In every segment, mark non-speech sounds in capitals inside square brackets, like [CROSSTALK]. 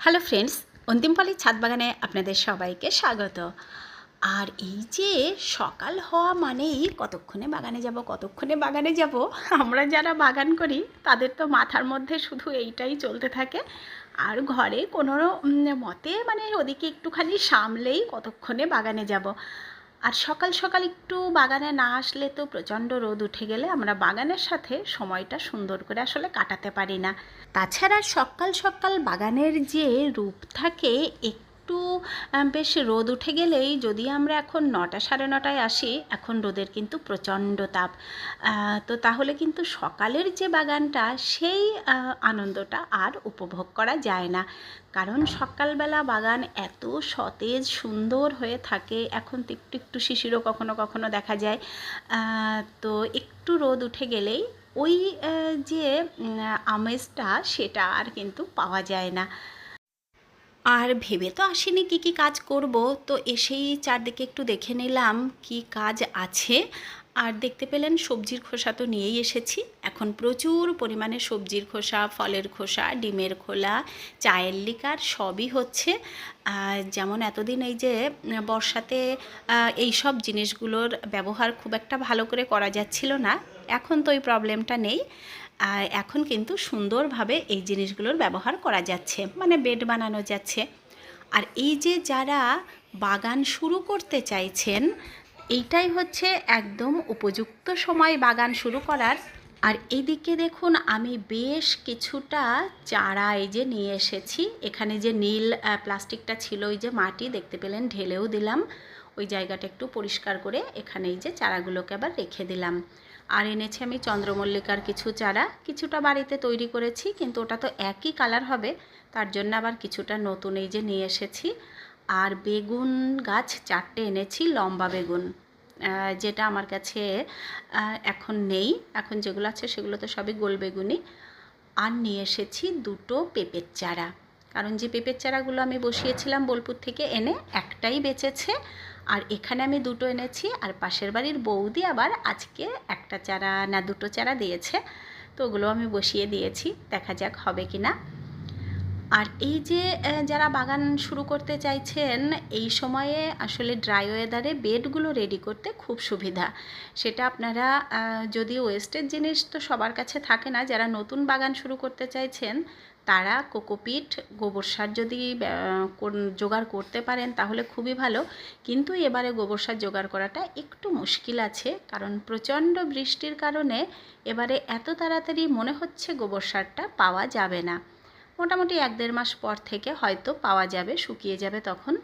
Hello friends অন্তিমপালি ছাদ বাগানে আপনাদের সবাইকে স্বাগত। আর এই যে সকাল হওয়া মানেই কতক্ষণে বাগানে যাব, কতক্ষণে বাগানে যাব, আমরা যারা বাগান করি, তাদের তো মাথার মধ্যে শুধু এইটাই চলতে থাকে। আর ঘরে কোনো মতে মানে ওদিকে একটুখানি সামলেই কতক্ষণে বাগানে যাব। আর সকাল সকাল একটু বাগানে না আসলে তো প্রচণ্ড রোদ উঠে গেলে আমরা বাগানের সাথে সময়টা সুন্দর করে আসলে কাটাতে পারি না। তাছাড়া সকাল সকাল বাগানের যে রূপ থাকে একটু বেশ রোদ উঠে গেলেই যদি আমরা এখন নটা সাড়ে নটায় আসি, এখন রোদের কিন্তু প্রচণ্ড তাপ। তো তাহলে কিন্তু সকালের যে বাগানটা, সেই আনন্দটা আর উপভোগ করা যায় না। কারণ সকালবেলা বাগান এত সতেজ, সুন্দর হয়ে থাকে, এখন তো একটু একটু শিশিরও কখনো কখনো দেখা যায়। তো একটু রোদ উঠে গেলেই ওই যে আমেজটা, সেটা আর কিন্তু পাওয়া যায় না। আর ভেবে তো আসিনি কি কি কাজ করব, তো এসেই চারদিকে একটু দেখে নিলাম কি কাজ আছে। আর দেখতে পেলেন সবজির খোসা তো নিয়েই এসেছি। এখন প্রচুর পরিমাণে সবজির খোসা, ফলের খোসা, ডিমের খোলা, চায়ের লিকার সবই হচ্ছে। যেমন এতদিন এই যে বর্ষাতে এই সব জিনিসগুলোর ব্যবহার খুব একটা ভালো করে করা যাচ্ছিল না। এখন তো ওই প্রবলেমটা নেই। আর এখন কিন্তু সুন্দরভাবে এই জিনিসগুলোর ব্যবহার করা যাচ্ছে মানে বেড বানানো যাচ্ছে। আর এই যে যারা বাগান শুরু করতে চাইছেন, এইটাই হচ্ছে একদম উপযুক্ত সময় বাগান শুরু করার। আর এইদিকে দেখুন, আমি বেশ কিছুটা চারা এই যে নিয়ে এসেছি। এখানে যে নীল প্লাস্টিকটা ছিল, ওই যে মাটি দেখতে পেলেন, ঢেলেও দিলাম। ওই জায়গাটা একটু পরিষ্কার করে এখানে এই যে চারাগুলোকে আবার রেখে দিলাম। আর এনেছি আমি চন্দ্রমল্লিকার কিছু চারা। কিছুটা বাড়িতে তৈরি করেছি, কিন্তু ওটা তো একই কালার হবে। তার জন্য আবার কিছুটা নতুন এই যে নিয়ে এসেছি। আর বেগুন গাছ চারটে এনেছি, লম্বা বেগুন। যেটা আমার কাছে এখন নেই। এখন যেগুলো আছে সেগুলো তো সবই গোল বেগুনি। আর নিয়ে এসেছি দুটো পেঁপের চারা। কারণ যে পেঁপের চারাগুলো আমি বসিয়েছিলাম বোলপুর থেকে এনে একটাই বেঁচেছে। আর এখানে আমি দুটো এনেছি, আর পাশের বাড়ির বৌদি আবার আজকে একটা চারা না, দুটো চারা দিয়েছে। তো ওগুলো আমি বসিয়ে দিয়েছি, দেখা যাক হবে কি না আর এই যে যারা বাগান শুরু করতে চাইছেন, এই সময়ে আসলে ড্রাই ওয়েদারে বেডগুলো রেডি করতে খুব সুবিধা। সেটা আপনারা যদি ওয়েস্টের জিনিস তো সবার কাছে থাকে না, যারা নতুন বাগান শুরু করতে চাইছেন তারা কোকোপিট, গোবর সার যদি জোগাড় করতে পারেন তাহলে খুবই ভালো। কিন্তু এবারে গোবর সার জোগাড় করাটা একটু মুশকিল আছে, কারণ প্রচণ্ড বৃষ্টির কারণে এবারে এত তাড়াতাড়ি মনে হচ্ছে গোবর সারটা পাওয়া যাবে না। মোটামুটি এক দেড় মাস পর থেকে হয়তো পাওয়া যাবে, শুকিয়ে যাবে তখন।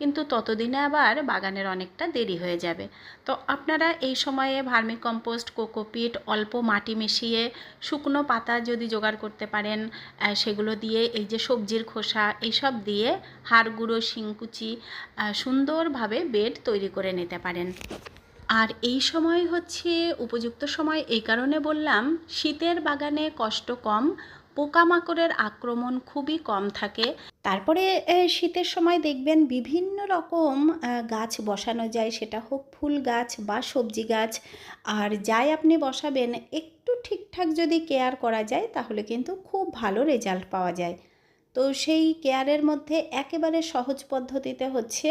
কিন্তু ততদিনে আবার বাগানের অনেকটা দেরি হয়ে যাবে। তো আপনারা এই সময়ে ভার্মি কম্পোস্ট কোকোপিট, অল্প মাটি মিশিয়ে শুকনো পাতা যদি জোগাড় করতে পারেন সেগুলো দিয়ে এই যে সবজির খোসা, এইসব দিয়ে হাড় গুঁড়ো, শিংকুচি সুন্দরভাবে বেড তৈরি করে নিতে পারেন। আর এই সময় হচ্ছে উপযুক্ত সময়, এই কারণে বললাম, শীতের বাগানে কষ্ট কম পোকামাকড়ের আক্রমণ খুবই কম থাকে। তারপরে শীতের সময় দেখবেন বিভিন্ন রকম গাছ বসানো যায়। সেটা হোক ফুল গাছ বা সবজি গাছ। আর যাই আপনি বসাবেন, একটু ঠিকঠাক যদি কেয়ার করা যায়, তাহলে কিন্তু খুব ভালো রেজাল্ট পাওয়া যায়। তো সেই কেয়ারের মধ্যে একেবারে সহজ পদ্ধতিতে হচ্ছে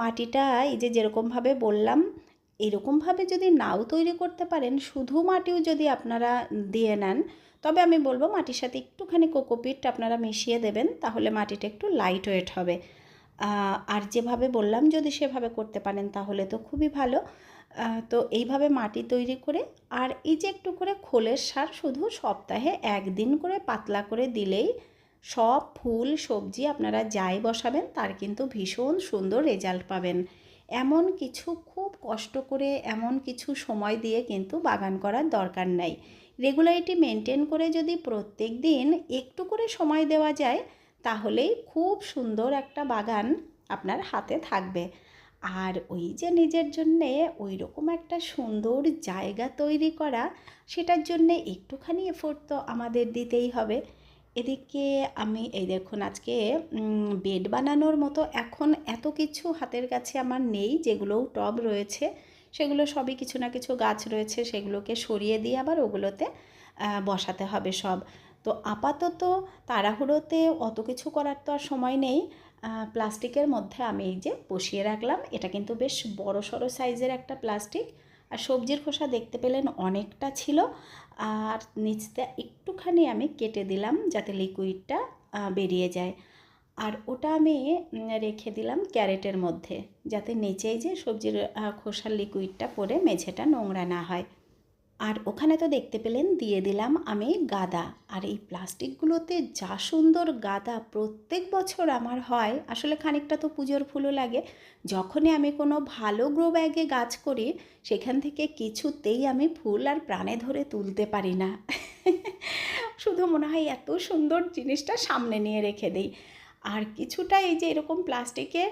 মাটিটা এই যে যেরকমভাবে বললাম এরকমভাবে যদি নাও তৈরি করতে পারেন, শুধু মাটিও যদি আপনারা দিয়ে নেন, তবে আমি বলব মাটির সাথে একটুখানি কোকোপিট আপনারা মিশিয়ে দেবেন, তাহলে মাটিটা একটু লাইট ওয়েট হবে। আর যেভাবে বললাম যদি সেভাবে করতে পারেন, তাহলে তো খুবই ভালো। তো এইভাবে মাটি তৈরি করে, আর এই যে একটু করে খোলের সার, শুধু সপ্তাহে একদিন করে পাতলা করে দিলেই সব ফুল, সবজি আপনারা যাই বসাবেন, তার কিন্তু ভীষণ সুন্দর রেজাল্ট পাবেন। এমন কিছু খুব কষ্ট করে এমন কিছু সময় দিয়ে কিন্তু বাগান করার দরকার নাই। রেগুলারিটি মেনটেন করে যদি প্রত্যেক দিন একটু করে সময় দেওয়া যায়, তাহলেই খুব সুন্দর একটা বাগান আপনার হাতে থাকবে। আর ওই যে নিজের জন্যে ওই রকম একটা সুন্দর জায়গা তৈরি করা, সেটার জন্যে একটুখানি এফোর্ট তো আমাদের দিতেই হবে। এদিকে আমি, এই দেখুন আজকে বেড বানানোর মতো এখন এত কিছু হাতের কাছে আমার নেই যেগুলোও টব রয়েছে, সেগুলো সবই কিছু না কিছু গাছ রয়েছে, সেগুলোকে সরিয়ে দিয়ে আবার ওগুলোতে বসাতে হবে সব। তো আপাতত তাড়াহুড়োতে অত কিছু করার তো আর সময় নেই। প্লাস্টিকের মধ্যে আমি এই যে বসিয়ে রাখলাম, এটা কিন্তু বেশ বড় সড়ো সাইজের একটা প্লাস্টিক। আর সবজির খোসা দেখতে পেলেন অনেকটা ছিল। আর নিচতে একটুখানি আমি কেটে দিলাম যাতে লিকুইডটা বেরিয়ে যায়। আর ওটা আমি রেখে দিলাম ক্যারেটের মধ্যে যাতে নিচেই যে সবজির খোসার লিকুইডটা পরে মেঝেটা নোংরা না হয়। আর ওখানে তো দেখতে পেলেন, দিয়ে দিলাম আমি গাদা। আর এই প্লাস্টিকগুলোতে যা সুন্দর গাদা প্রত্যেক বছর আমার হয়, আসলে খানিকটা তো পুজোর ফুলও লাগে। যখনই আমি কোনো ভালো গ্রো ব্যাগে গাছ করি, সেখান থেকে কিছুতেই আমি ফুল আর প্রাণে ধরে তুলতে পারি না। [LAUGHS] শুধু মনে হয় এত সুন্দর জিনিসটা সামনে নিয়ে রেখে দিই। আর কিছুটা এই যে এরকম প্লাস্টিকে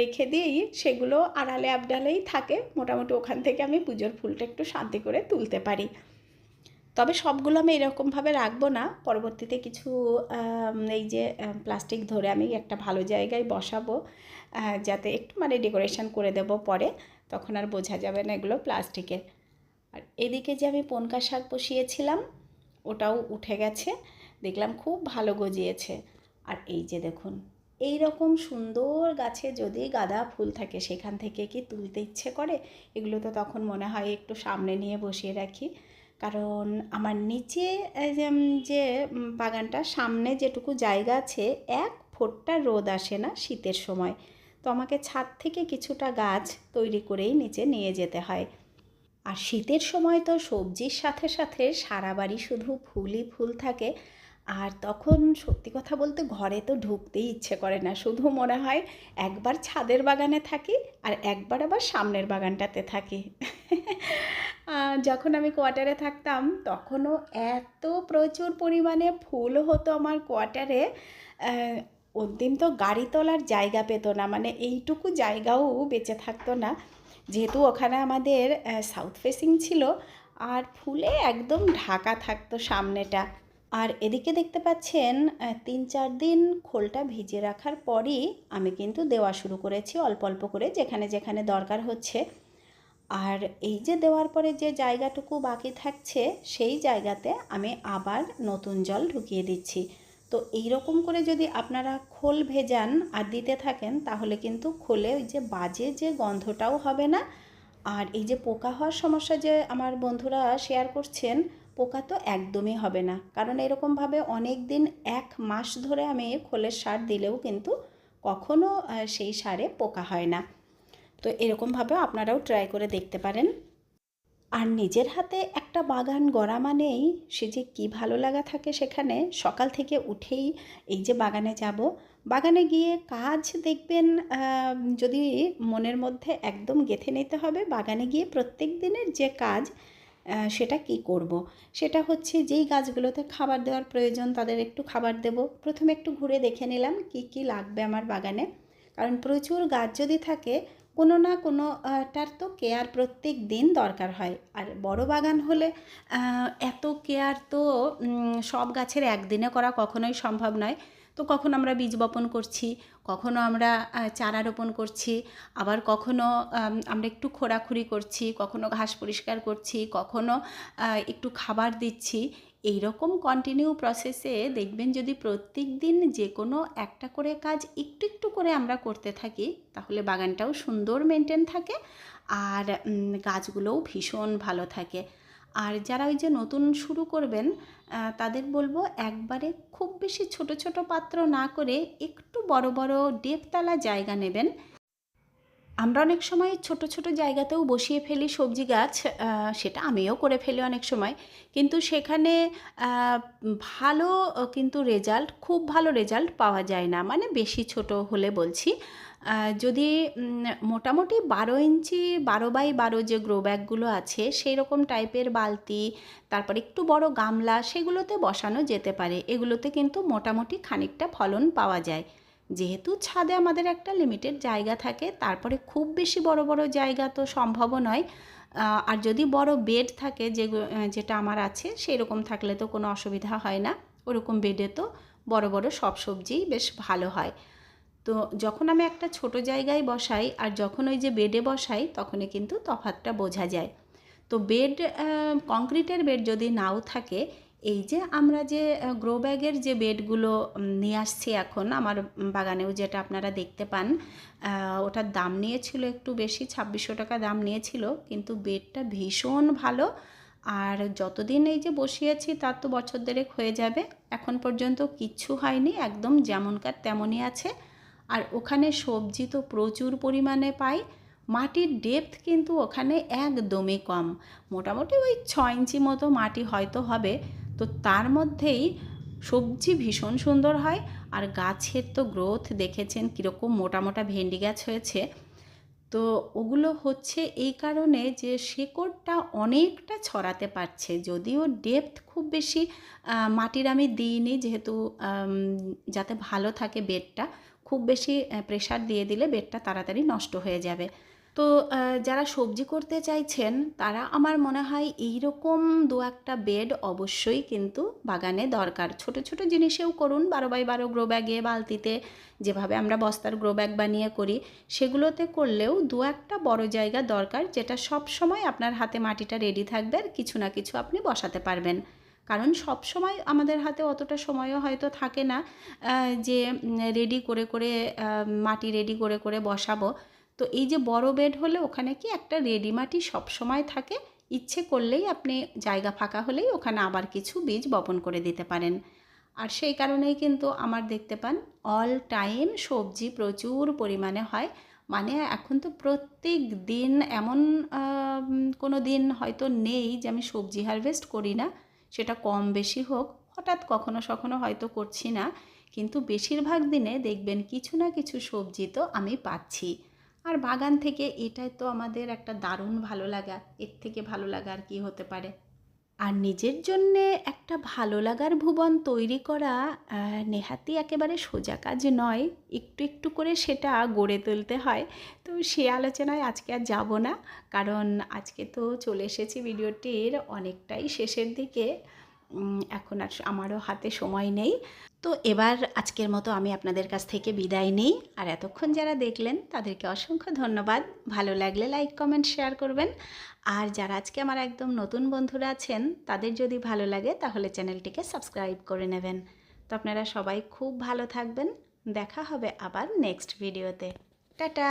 রেখে দিই সেগুলো আড়ালে আবডালেই থাকে। মোটামুটি ওখান থেকে আমি পুজোর ফুলটা একটু শান্তি করে তুলতে পারি। তবে সবগুলো আমি এরকমভাবে রাখব না। পরবর্তীতে কিছু এই যে প্লাস্টিক ধরে আমি একটা ভালো জায়গায় বসাবো যাতে একটু মানে ডেকোরেশন করে দেব পরে। তখন আর বোঝা যাবে না এগুলো প্লাস্টিকের আর এদিকে যে আমি পনকা শাক বসিয়েছিলাম, ওটাও উঠে গেছে। দেখলাম খুব ভালো গজিয়েছে। আর এই যে দেখুন এই রকম সুন্দর গাছে যদি গাঁদা ফুল থাকে সেখান থেকে কি তুলতে ইচ্ছে করে? এগুলো তো তখন মনে হয় একটু সামনে নিয়ে বসিয়ে রাখি। কারণ আমার নিচে যে, বাগানটা সামনে যেটুকু জায়গা আছে এক ফোঁটটা রোদ আসে না শীতের সময়। তো আমাকে ছাদ থেকে কিছুটা গাছ তৈরি করেই নিচে নিয়ে যেতে হয়। আর শীতের সময় তো সবজির সাথে সাথে সারা বাড়ি শুধু ফুলই ফুল থাকে। আর তখন সত্যি কথা বলতে ঘরে তো ঢুকতেই ইচ্ছে করে না। শুধু মনে হয় একবার ছাদের বাগানে থাকি আর একবার আবার সামনের বাগানটাতে থাকি। যখন আমি কোয়ার্টারে থাকতাম, তখনও এত প্রচুর পরিমাণে ফুল হতো আমার কোয়ার্টারে অন্তিম তো গাড়ি তোলার জায়গা পেতো না মানে এইটুকু জায়গাও বেঁচে থাকতো না। যেহেতু ওখানে আমাদের সাউথ ফেসিং ছিল, আর ফুলে একদম ঢাকা থাকতো সামনেটা। আর এদিকে দেখতে পাচ্ছেন তিন চার দিন খোলটা ভিজে রাখার পরই আমি কিন্তু দেওয়া শুরু করেছি অল্প অল্প করে যেখানে যেখানে দরকার হচ্ছে। আর এই যে দেওয়ার পরে যে জায়গাটুকু বাকি থাকছে, সেই জায়গাতে আমি আবার নতুন জল ঢুকিয়ে দিচ্ছি। তো এই রকম করে যদি আপনারা খোল ভেজান আর দিতে থাকেন, তাহলে কিন্তু খোলে ওই যে বাজে যে গন্ধটাও হবে না। আর এই যে পোকা হওয়ার সমস্যা যে আমার বন্ধুরা শেয়ার করছেন পোকা তো একদমই হবে না। কারণ এরকমভাবে অনেক দিন এক মাস ধরে আমি খোলের সার দিলেও কিন্তু কখনো সেই সারে পোকা হয় না। তো এরকমভাবেও আপনারাও ট্রাই করে দেখতে পারেন। আর নিজের হাতে একটা বাগান গড়া মানেই সে যে কী ভালো লাগা থাকে সেখানে সকাল থেকে উঠেই এই যে বাগানে যাব। বাগানে গিয়ে কাজ দেখবেন যদি মনের মধ্যে একদম গেঁথে নিতে হবে, বাগানে গিয়ে প্রত্যেক দিনের যে কাজ সেটা কি করব। সেটা হচ্ছে যেই গাছগুলোতে খাবার দেওয়ার প্রয়োজন তাদের একটু খাবার দেব। প্রথমে একটু ঘুরে দেখে নিলাম কি কি লাগবে আমার বাগানে। কারণ প্রচুর গাছ যদি থাকে কোনো না কোনো আহ, তো কেয়ার প্রত্যেক দিন দরকার হয়। আর বড় বাগান হলে এত কেয়ার তো সব গাছের একদিনে করা কখনোই সম্ভব নয়। তো কখনো আমরা বীজ বপন করছি, কখনো আমরা চারা রোপণ করছি, আবার কখনো আমরা একটু খোঁড়াখুড়ি করছি, কখনো ঘাস পরিষ্কার করছি, কখনো একটু খাবার দিচ্ছি এই রকম কন্টিনিউ প্রসেসে দেখবেন যদি প্রত্যেক দিন যে কোনো একটা করে কাজ একটু একটু করে আমরা করতে থাকি, তাহলে বাগানটাও সুন্দর মেনটেন থাকে, আর গাছগুলোও ভীষণ ভালো থাকে। আর যারা ওই যে নতুন শুরু করবেন তাদের বলব একবারে খুব বেশি ছোট ছোট পাত্র না করে একটু বড় বড় ডেপতলা জায়গা নেবেন। আমরা অনেক সময় ছোট ছোট জায়গাতেও বসিয়ে ফেলি সবজি গাছ সেটা আমিও করে ফেলি অনেক সময়। কিন্তু সেখানে ভালো, কিন্তু রেজাল্ট খুব ভালো রেজাল্ট পাওয়া যায় না। মানে বেশি ছোট হলে বলছি। যদি মোটামুটি বারো ইঞ্চি, বারো বাই বারো যে গ্রো ব্যাগগুলো আছে সেই রকম টাইপের বালতি, তারপর একটু বড় গামলা, সেগুলোতে বসানো যেতে পারে। এগুলোতে কিন্তু মোটামুটি খানিকটা ফলন পাওয়া যায়। যেহেতু ছাদে আমাদের একটা লিমিটেড জায়গা থাকে, তারপরে খুব বেশি বড় বড় জায়গা তো সম্ভবও নয়। আর যদি বড় বেড থাকে যে যেটা আমার আছে সেই রকম থাকলে তো কোনো অসুবিধা হয় না। ওরকম বেডে তো বড় বড় সব সবজিই বেশ ভালো হয়। তো যখন আমি একটা ছোট জায়গায় বসাই আর যখন ওই যে বেডে বসাই, তখনই কিন্তু তফাতটা বোঝা যায়। তো বেড কংক্রিটের বেড যদি নাও থাকে, এই যে আমরা যে গ্রো ব্যাগের যে বেডগুলো নিয়ে আসছি এখন, আমার বাগানেও যেটা আপনারা দেখতে পান ওটার দাম নিয়েছিল একটু বেশি, ছাব্বিশশো টাকা দাম নিয়েছিল, কিন্তু বেডটা ভীষণ ভালো। আর যতদিন এই যে বসিয়েছি, তার তো বছর দেড়েক হয়ে যাবে, এখন পর্যন্ত কিচ্ছু হয়নি, একদম যেমনকার তেমনই আছে। আর ওখানে সবজি তো প্রচুর পরিমাণে পাই। মাটির ডেপথ কিন্তু ওখানে একদমই কম। মোটামুটি ওই ছ ইঞ্চি মতো মাটি হয়তো হবে। তো তার মধ্যেই সবজি ভীষণ সুন্দর হয়। আর গাছের তো গ্রোথ দেখেছেন কীরকম মোটা মোটা ভেন্ডি গাছ হয়েছে। তো ওগুলো হচ্ছে এই কারণে যে শেকড়টা অনেকটা ছড়াতে পারছে। যদিও ডেপথ খুব বেশি মাটির আমি দিইনি যেহেতু যাতে ভালো থাকে বেডটা। খুব বেশি প্রেশার দিয়ে দিলে বেডটা তাড়াতাড়ি নষ্ট হয়ে যাবে। তো যারা সবজি করতে চাইছেন, তারা আমার মনে হয় এই রকম দু একটা বেড অবশ্যই কিন্তু বাগানে দরকার। ছোট ছোট জিনিসেও করুন, বারো বাই বারো গ্রো ব্যাগে বালতিতে, যেভাবে আমরা বস্তার গ্রো ব্যাগ বানিয়ে করি, সেগুলোতে করলেও দু একটা বড় জায়গা দরকার, যেটা সব সময় আপনার হাতে মাটিটা রেডি থাকবে আর কিছু না কিছু আপনি বসাতে পারবেন। কারণ সব সময় আমাদের হাতে অতটা সময়ও হয়তো থাকে না যে রেডি করে করে মাটি রেডি করে করে বসাবো। তো এই যে বড় বেড হলে ওখানে কি একটা রেডি মাটি সব সময় থাকে? ইচ্ছে করলেই আপনি জায়গা ফাঁকা হলেই ওখানে আবার কিছু বীজ বপন করে দিতে পারেন। আর সেই কারণেই কিন্তু আমার দেখতে পান অল টাইম সবজি প্রচুর পরিমাণে হয়। মানে এখন তো প্রত্যেক দিন এমন কোনো দিন হয়তো নেই যে আমি সবজি হারভেস্ট করি না। সেটা কম বেশি হোক, হঠাৎ কখনো সখনো হয়তো করছি না। কিন্তু বেশিরভাগ দিনে দেখবেন কিছু না কিছু সবজি তো আমি পাচ্ছি। আর বাগান থেকে এটাই তো আমাদের একটা দারুণ ভালো লাগা। এর থেকে ভালো লাগা আর কি হতে পারে? আর নিজের জন্যে একটা ভালো লাগার ভুবন তৈরি করা নেহাতি একেবারে সোজা কাজ নয়। একটু একটু করে সেটা গড়ে তুলতে হয়। তো সে আলোচনায় আজকে আর যাব না। কারণ আজকে তো চলে এসেছি ভিডিওটির অনেকটাই শেষের দিকে। এখন আর আমারও হাতে সময় নেই। তো এবার আজকের মতো আমি আপনাদের কাছ থেকে বিদায় নিই। আর এতক্ষণ যারা দেখলেন, তাদেরকে অসংখ্য ধন্যবাদ। ভালো লাগলে লাইক কমেন্ট শেয়ার করবেন। আর যারা আজকে আমার একদম নতুন বন্ধুরা আছেন, তাদের যদি ভালো লাগে, তাহলে চ্যানেলটিকে সাবস্ক্রাইব করে নেবেন। তো আপনারা সবাই খুব ভালো থাকবেন। দেখা হবে আবার নেক্সট ভিডিওতে টাটা!